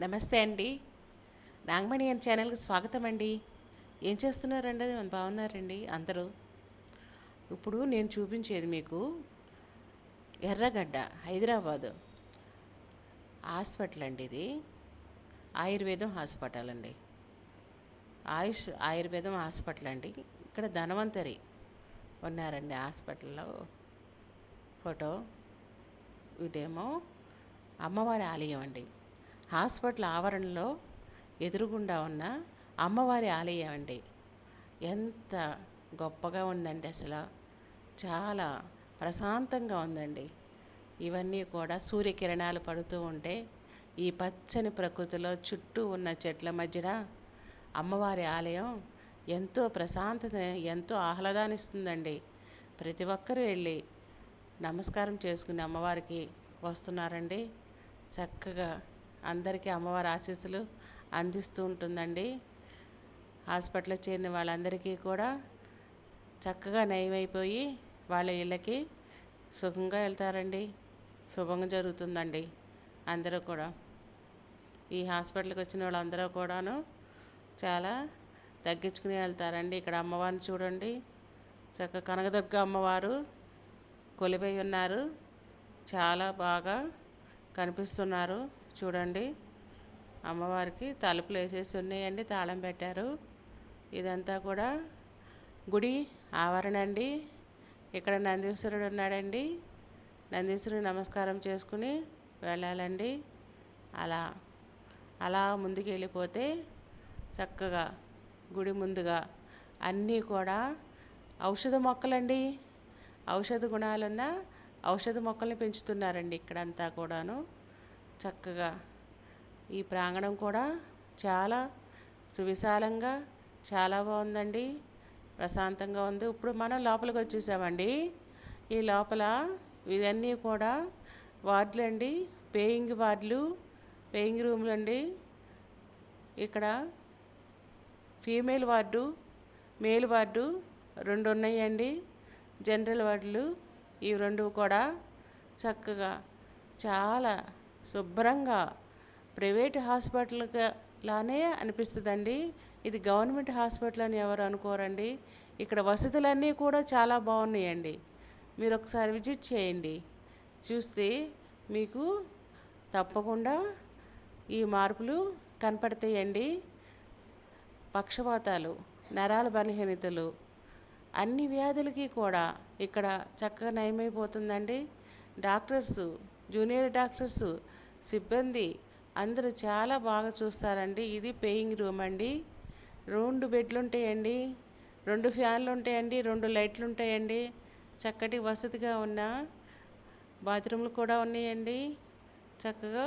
నమస్తే అండి. నాగమణి అని ఛానల్కి స్వాగతం అండి. ఏం చేస్తున్నారండి? బాగున్నారండి? అందరూ? ఇప్పుడు నేను చూపించేది మీకు ఎర్రగడ్డ హైదరాబాదు హాస్పిటల్ అండి ఇది. ఆయుర్వేదం హాస్పిటల్ అండి. ఆయుష్ ఆయుర్వేదం హాస్పిటల్ అండి. ఇక్కడ ధనవంతరి ఉన్నారండి హాస్పిటల్లో. ఫోటో ఇదేమో అమ్మవారి ఆలయం అండి. హాస్పిటల్ ఆవరణలో ఎదురుగుండా ఉన్న అమ్మవారి ఆలయం అండి. ఎంత గొప్పగా ఉందండి అసలు. చాలా ప్రశాంతంగా ఉందండి. ఇవన్నీ కూడా సూర్యకిరణాలు పడుతూ ఉంటే ఈ పచ్చని ప్రకృతిలో చుట్టూ ఉన్న చెట్ల మధ్యన అమ్మవారి ఆలయం ఎంతో ప్రశాంతత ఎంతో ఆహ్లాదాన్నిస్తుందండి ప్రతి ఒక్కరూ వెళ్ళి నమస్కారం చేసుకుని అమ్మవారికి వస్తున్నారండి. చక్కగా అందరికీ అమ్మవారి ఆశీస్సులు అందిస్తూ ఉంటుందండి. హాస్పిటల్లో చేరిన వాళ్ళందరికీ కూడా చక్కగా నయమైపోయి వాళ్ళ ఇళ్ళకి సుఖంగా వెళ్తారండి. శుభంగా జరుగుతుందండి అందరూ కూడా. ఈ హాస్పిటల్కి వచ్చిన వాళ్ళందరూ కూడాను చాలా తగ్గించుకుని వెళ్తారండి. ఇక్కడ అమ్మవారిని చూడండి. చక్క కనకదుర్గ అమ్మవారు కొలిపోయి ఉన్నారు. చాలా బాగా కనిపిస్తున్నారు. చూడండి. అమ్మవారికి తలుపులు వేసేసి ఉన్నాయండి తాళం పెట్టారు. ఇదంతా కూడా గుడి ఆవరణ అండి. ఇక్కడ నందీశ్వరుడు ఉన్నాడండి. నందీశ్వరుడు నమస్కారం చేసుకుని వెళ్ళాలండి. అలా అలా ముందుకు వెళ్ళిపోతే చక్కగా గుడి ముందుగా అన్నీ కూడా ఔషధ మొక్కలండి. ఔషధ గుణాలున్న ఔషధ మొక్కల్ని పెంచుతున్నారండి ఇక్కడంతా కూడాను. చక్కగా. ఈ ప్రాంగణం కూడా చాలా సువిశాలంగా చాలా బాగుందండి. ప్రశాంతంగా ఉంది. ఇప్పుడు మనం లోపలికి వచ్చేసామండి. ఈ లోపల ఇవన్నీ కూడా వార్డులు అండి పేయింగ్ వార్డులు పేయింగ్ రూమ్లు అండి ఇక్కడ ఫీమేల్ వార్డు మేల్ వార్డు రెండు ఉన్నాయండి జనరల్ వార్డులు ఈ రెండు కూడా చక్కగా చాలా శుభ్రంగా ప్రైవేట్ హాస్పిటల్లానే అనిపిస్తుందండి. ఇది గవర్నమెంట్ హాస్పిటల్ అని ఎవరు అనుకోరండి. ఇక్కడ వసతులన్నీ కూడా చాలా బాగున్నాయండి. మీరు ఒకసారి విజిట్ చేయండి. చూస్తే మీకు తప్పకుండా ఈ మార్పులు కనపడతాయండి. పక్షపాతాలు నరాల బలహీనతలు అన్ని వ్యాధులకి కూడా ఇక్కడ చక్కగా నయమైపోతుందండి. డాక్టర్సు జూనియర్ డాక్టర్స్ సిబ్బంది అందరూ చాలా బాగా చూస్తారండి. ఇది పేయింగ్ రూమ్ అండి. రెండు బెడ్లు ఉంటాయండి రెండు ఫ్యాన్లు ఉంటాయండి రెండు లైట్లు ఉంటాయండి చక్కటి వసతిగా ఉన్న బాత్రూమ్లు కూడా ఉన్నాయండి. చక్కగా